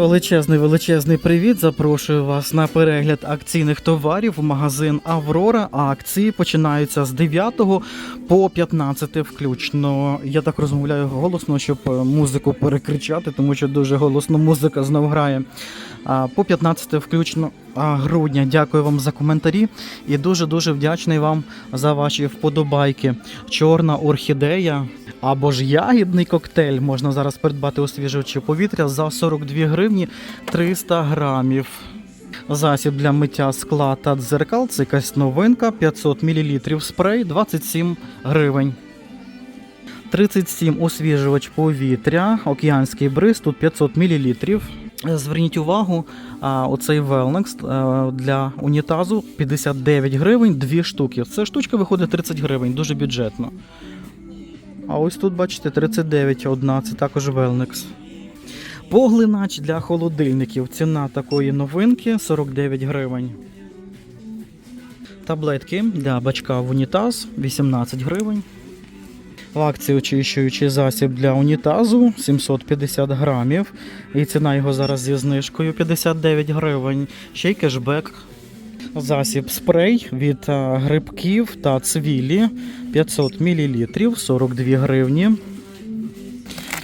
Величезний величезний привіт. Запрошую вас на перегляд акційних товарів в магазин Аврора. А акції починаються з 9 по 15 включно. Я так розмовляю голосно, щоб е, музику перекричати, тому що дуже голосно музика знов грає. А, По 15 включно грудня. Дякую вам за коментарі і дуже дуже вдячний вам за ваші вподобайки. Чорна орхідея або ж ягідний коктейль можна зараз придбати освіжувачі повітря за 42 гривні 300 грамів. Засіб для миття скла та дзеркал це якась новинка 500 мл спрей 27 гривень. 37 освіжувач повітря, океанський бриз, тут 500 мл. Зверніть увагу, оцей Велнекс для унітазу 59 гривень, дві штуки. Це штучка виходить 30 гривень, дуже бюджетно. А ось тут, бачите, 39 одна, це також Велнекс. Поглинач для холодильників. Ціна такої новинки 49 гривень. Таблетки для бачка в унітаз 18 гривень. В акції очищуючий засіб для унітазу 750 грамів. І ціна його зараз зі знижкою 59 гривень. Ще й кешбек. Засіб спрей від грибків та цвілі 500 мл 42 гривні.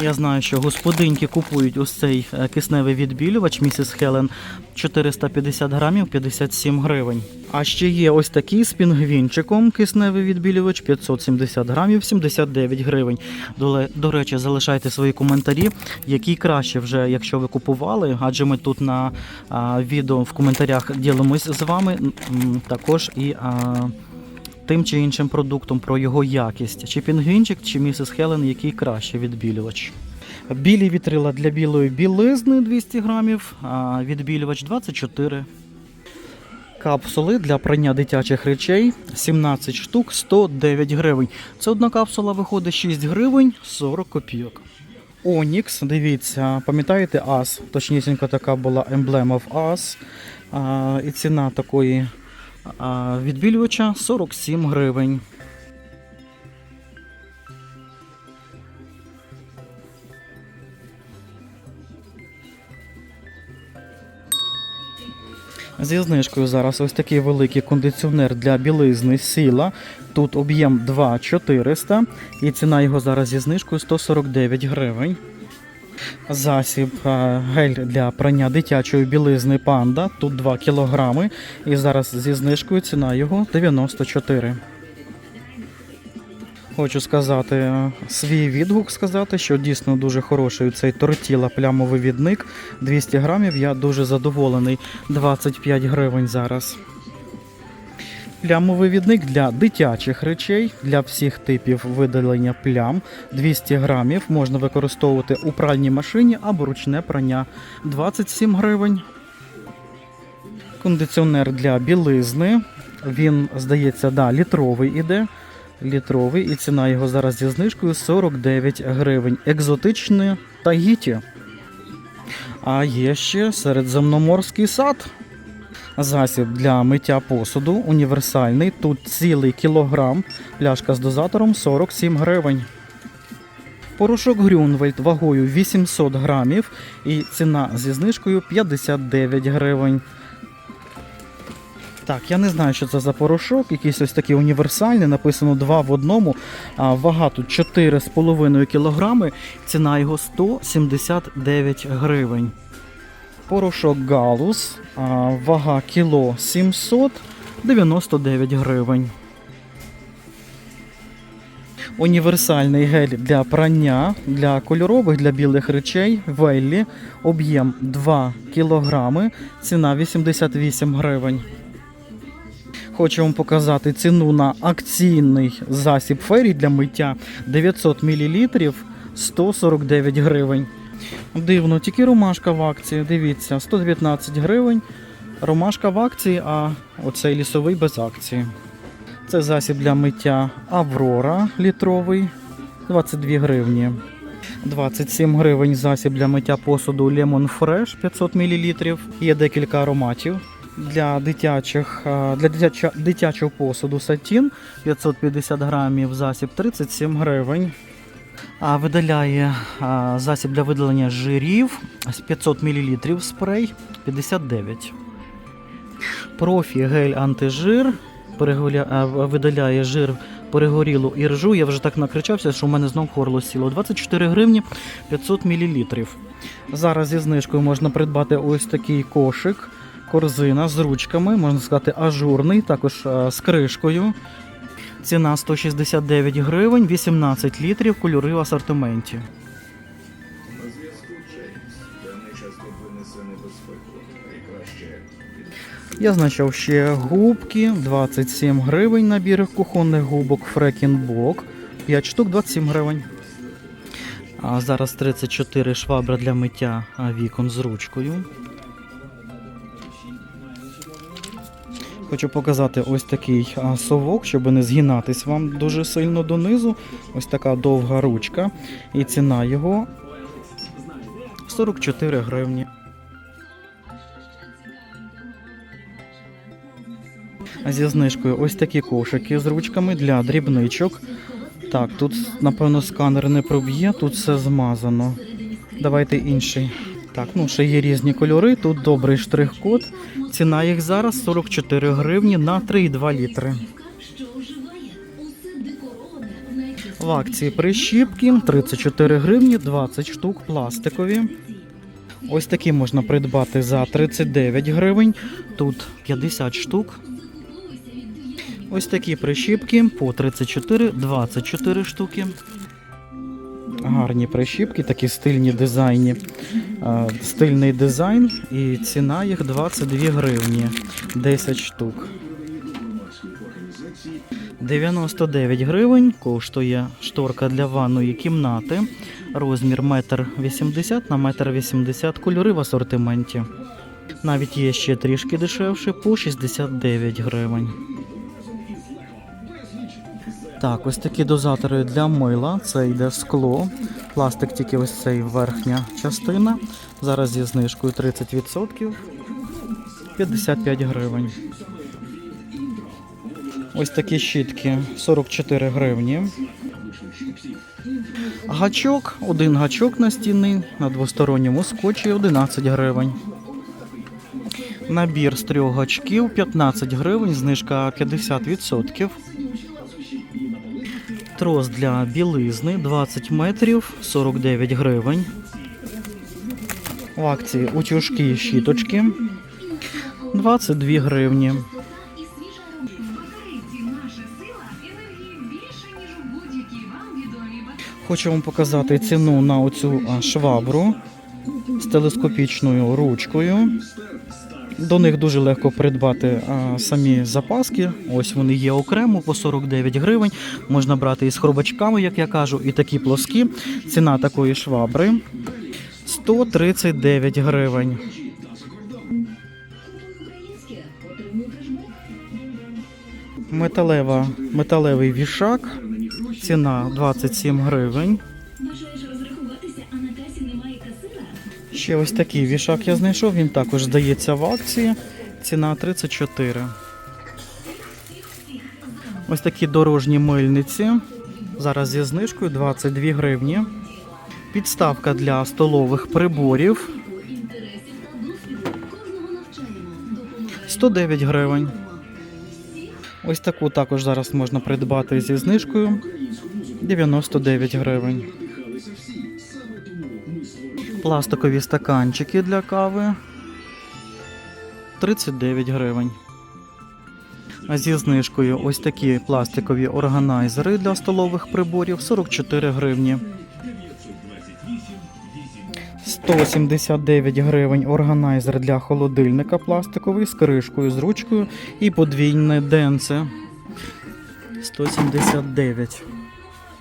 Я знаю, що господинки купують ось цей е, кисневий відбілювач місіс Хелен 450 грамів 57 гривень. А ще є ось такий з пінгвінчиком кисневий відбілювач 570 грамів 79 гривень. До, до речі, залишайте свої коментарі, які краще вже, якщо ви купували, адже ми тут на а, відео в коментарях ділимось з вами також і. А, тим чи іншим продуктом про його якість. Чи пінгвінчик, чи місіс Хелен, який краще відбілювач. Білі вітрила для білої білизни 200 грамів, а відбілювач 24. Капсули для прання дитячих речей 17 штук 109 гривень. Це одна капсула виходить 6 гривень 40 копійок. Онікс, дивіться, пам'ятаєте АС? Точнісінько така була емблема в АС. І ціна такої відбілювача 47 гривень. Зі знижкою зараз ось такий великий кондиціонер для білизни сіла. Тут об'єм 2400 і ціна його зараз зі знижкою 149 гривень. Засіб е, гель для прання дитячої білизни панда. Тут 2 кілограми. І зараз зі знижкою ціна його 94. Хочу сказати е, свій відгук сказати, що дійсно дуже хороший цей тортіла плямовий відник. 200 грамів. Я дуже задоволений. 25 гривень зараз. Плямовий відник для дитячих речей, для всіх типів видалення плям 200 грамів можна використовувати у пральній машині або ручне прання 27 гривень. Кондиціонер для білизни. Він, здається, да, літровий іде. Літровий, і ціна його зараз зі знижкою 49 гривень. Екзотичне тагіті. А є ще середземноморський сад. Засіб для миття посуду універсальний. Тут цілий кілограм. Пляшка з дозатором 47 гривень. Порошок Грюнвельд вагою 800 грамів і ціна зі знижкою 59 гривень. Так, я не знаю, що це за порошок, якийсь ось такий універсальний, написано 2 в одному. Вага тут 4,5 кг, ціна його 179 гривень. Порошок Галус, вага кіло 799 гривень. Універсальний гель для прання для кольорових для білих речей Веллі. Об'єм 2 кг, ціна 88 гривень. Хочу вам показати ціну на акційний засіб фері для миття 900 мл 149 гривень. Дивно, тільки ромашка в акції. Дивіться, 119 гривень. Ромашка в акції, а оцей лісовий без акції. Це засіб для миття Аврора літровий 22 гривні. 27 гривень засіб для миття посуду Lemon Fresh 500 мл. Є декілька ароматів. Для дитячих для дитячого посуду Сатін 550 грамів засіб 37 гривень. Видаляє засіб для видалення жирів 500 мл спрей 59. Профі гель антижир видаляє жир перегорілу іржу. Я вже так накричався, що в мене знов горло сіло. 24 гривні 500 мл. Зараз зі знижкою можна придбати ось такий кошик, корзина з ручками, можна сказати, ажурний, також з кришкою. Ціна 169 гривень, 18 літрів, кольори в асортименті. Я знайшов ще губки, 27 гривень набір кухонних губок Фрекінбок, 5 штук 27 гривень. А зараз 34 швабра для миття вікон з ручкою. Хочу показати ось такий совок, щоб не згинатись вам дуже сильно донизу. Ось така довга ручка. І ціна його 44 гривні. Зі знижкою ось такі кошики з ручками для дрібничок. Так, тут, напевно, сканер не проб'є, тут все змазано. Давайте інший. Так, ну ще є різні кольори. Тут добрий штрих-код. Ціна їх зараз 44 гривні на 3,2 літри. В акції прищіпки 34 гривні, 20 штук пластикові. Ось такі можна придбати за 39 гривень. Тут 50 штук. Ось такі прищіпки по 34, 24 штуки. Гарні прищіпки, такі стильні дизайні. Е, Стильний дизайн і ціна їх 22 гривні, 10 штук. 99 гривень коштує шторка для ванної кімнати. Розмір 1,80 на 1,80 м, кольори в асортименті. Навіть є ще трішки дешевше по 69 гривень. Так, ось такі дозатори для мила. Це йде скло. Пластик тільки ось цей верхня частина. Зараз зі знижкою 30%. 55 гривень. Ось такі щітки 44 гривні. Гачок, один гачок настінний на двосторонньому скотчі 11 гривень. Набір з трьох гачків 15 гривень, знижка 50%. Трос для білизни 20 метрів 49 гривень. В акції утюжки щіточки 22 гривні. Хочу вам показати ціну на оцю швабру з телескопічною ручкою. До них дуже легко придбати а, самі запаски. Ось вони є окремо по 49 гривень. Можна брати із хробачками, як я кажу, і такі плоскі. Ціна такої швабри 139 гривень. Металева, металевий вішак. Ціна 27 гривень. Ще ось такий вішак я знайшов, він також здається в акції. Ціна 34. Ось такі дорожні мильниці. Зараз зі знижкою 22 гривні. Підставка для столових приборів Інтересів та досвіду кожного навчаємо. Допомога 109 гривень. Ось таку також зараз можна придбати зі знижкою 99 гривень. Пластикові стаканчики для кави 39 гривень. Зі знижкою ось такі пластикові органайзери для столових приборів 44 гривні. 179 гривень органайзер для холодильника пластиковий з кришкою, з ручкою і подвійне денце. 179.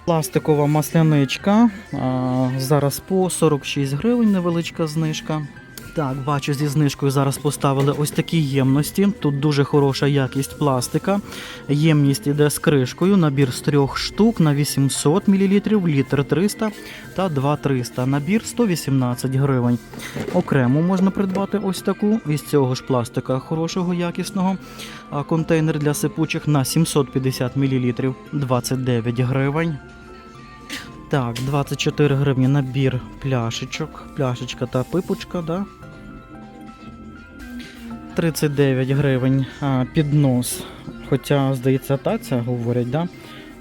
Пластикова масляничка. Зараз по 46 гривень невеличка знижка. Так, бачу, зі знижкою зараз поставили ось такі ємності. Тут дуже хороша якість пластика. Ємність іде з кришкою, набір з трьох штук на 800 мл, літр 300 та 2,300. Набір 118 гривень. Окремо можна придбати ось таку із цього ж пластика хорошого якісного. А контейнер для сипучих на 750 мл 29 гривень. Так, 24 гривні набір пляшечок. Пляшечка та пипочка, да? 39 гривень а, піднос. Хоча, здається, таця говорять, да?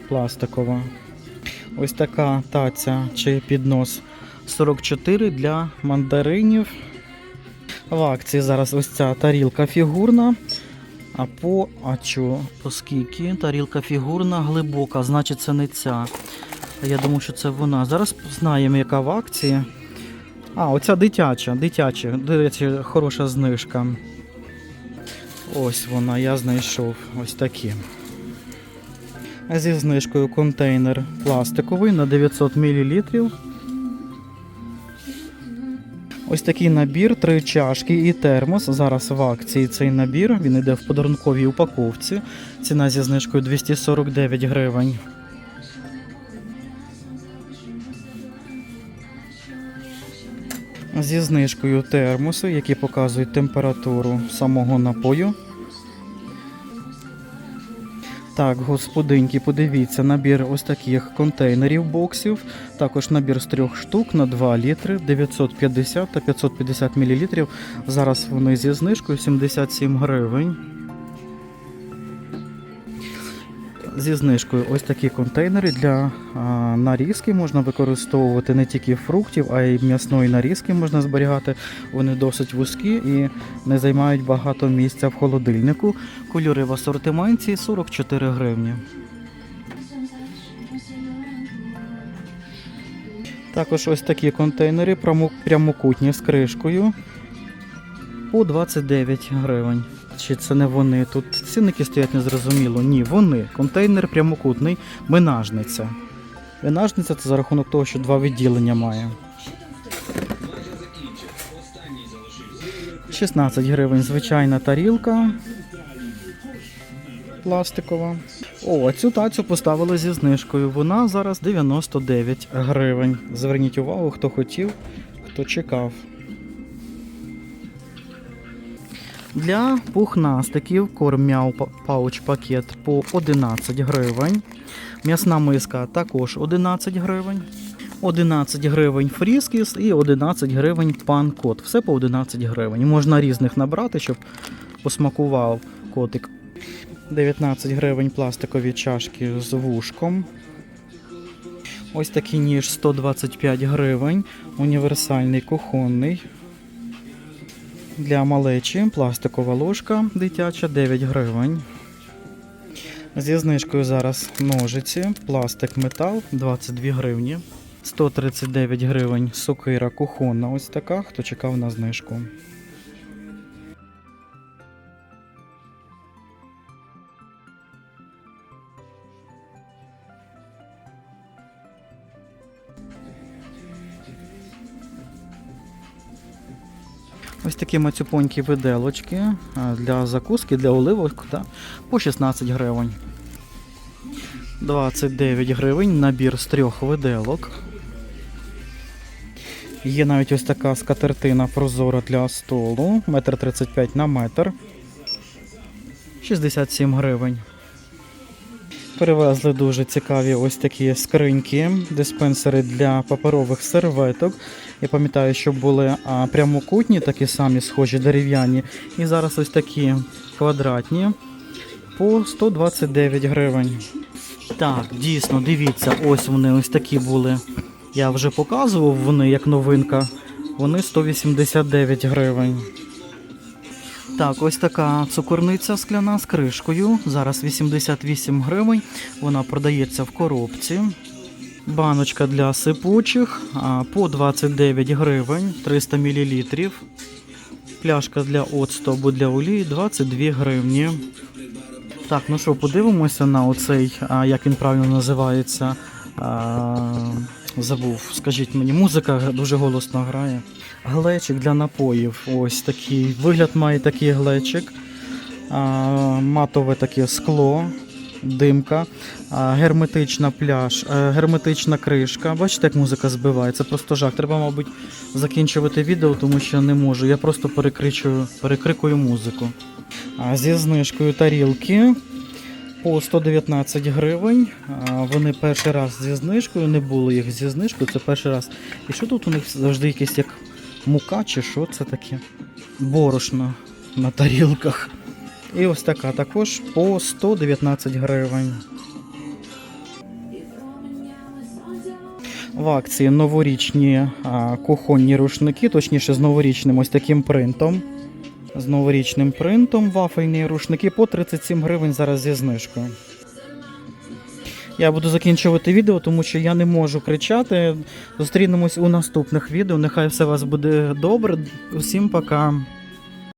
Пластикова. Ось така таця чи піднос 44 для мандаринів. В акції зараз ось ця тарілка фігурна. А по а чо, по скільки? Тарілка фігурна глибока, значить це не ця. Я думаю, що це вона. Зараз знаємо, яка в акції. А, оця дитяча, дитяча. До речі, хороша знижка. Ось вона, я знайшов. Ось такі. Зі знижкою контейнер пластиковий на 900 мл. Ось такий набір, три чашки і термос. Зараз в акції цей набір. Він йде в подарунковій упаковці. Ціна зі знижкою 249 гривень. Зі знижкою термоси, які показують температуру самого напою. Так, господинки, подивіться, набір ось таких контейнерів боксів. Також набір з трьох штук на 2 літри, 950 та 550 мл. Зараз вони зі знижкою 77 гривень. Зі знижкою ось такі контейнери для нарізки можна використовувати не тільки фруктів, а й м'ясної нарізки можна зберігати. Вони досить вузькі і не займають багато місця в холодильнику. Кольори в асортименті 44 гривні. Також ось такі контейнери прямокутні з кришкою по 29 гривень. Чи це не вони? Тут цінники стоять незрозуміло. Ні, вони. Контейнер прямокутний, минажниця. Минажниця це за рахунок того, що два відділення має. 16 гривень звичайна тарілка. Пластикова. О, цю тацю поставили зі знижкою. Вона зараз 99 гривень. Зверніть увагу, хто хотів, хто чекав. Для пухнастиків корм мяу пауч пакет по 11 гривень. М'ясна миска також 11 гривень. 11 гривень фріскіс і 11 гривень пан-кот. Все по 11 гривень. Можна різних набрати, щоб посмакував котик. 19 гривень пластикові чашки з вушком. Ось такий ніж 125 гривень. Універсальний кухонний. Для малечі пластикова ложка дитяча 9 гривень. Зі знижкою зараз ножиці, пластик метал 22 гривні. 139 гривень сокира кухонна. Ось така, хто чекав на знижку. Ось такі мацюпонькі виделочки для закуски, для оливок та, по 16 гривень. 29 гривень набір з трьох виделок. Є навіть ось така скатертина прозора для столу. Метр 35 на метр. 67 гривень. Привезли дуже цікаві ось такі скриньки, диспенсери для паперових серветок. Я пам'ятаю, що були прямокутні, такі самі схожі дерев'яні. І зараз ось такі квадратні по 129 гривень. Так, дійсно, дивіться, ось вони ось такі були. Я вже показував вони як новинка. Вони 189 гривень. Так, ось така цукорниця скляна з кришкою. Зараз 88 гривень. Вона продається в коробці. Баночка для сипучих по 29 гривень 300 мл. Пляшка для оцту для олії 22 гривні. Так, ну що, подивимося на оцей, як він правильно називається. А, забув, скажіть мені, музика дуже голосно грає. Глечик для напоїв. Ось такий. Вигляд має такий глечик. А, матове таке скло, димка, а, герметична пляж, е, герметична кришка. Бачите, як музика збиває? Це просто жах. Треба, мабуть, закінчувати відео, тому що не можу. Я просто перекрикую музику. А, зі знижкою тарілки по 119 гривень. Вони перший раз зі знижкою, не було їх зі знижкою, це перший раз. І що тут у них завжди якесь як мука, чи що це таке? Борошно на тарілках. І ось така також по 119 гривень. В акції новорічні а, кухонні рушники, точніше з новорічним ось таким принтом. З новорічним принтом вафельні рушники по 37 гривень зараз зі знижкою. Я буду закінчувати відео, тому що я не можу кричати. Зустрінемось у наступних відео. Нехай все у вас буде добре. Усім пока.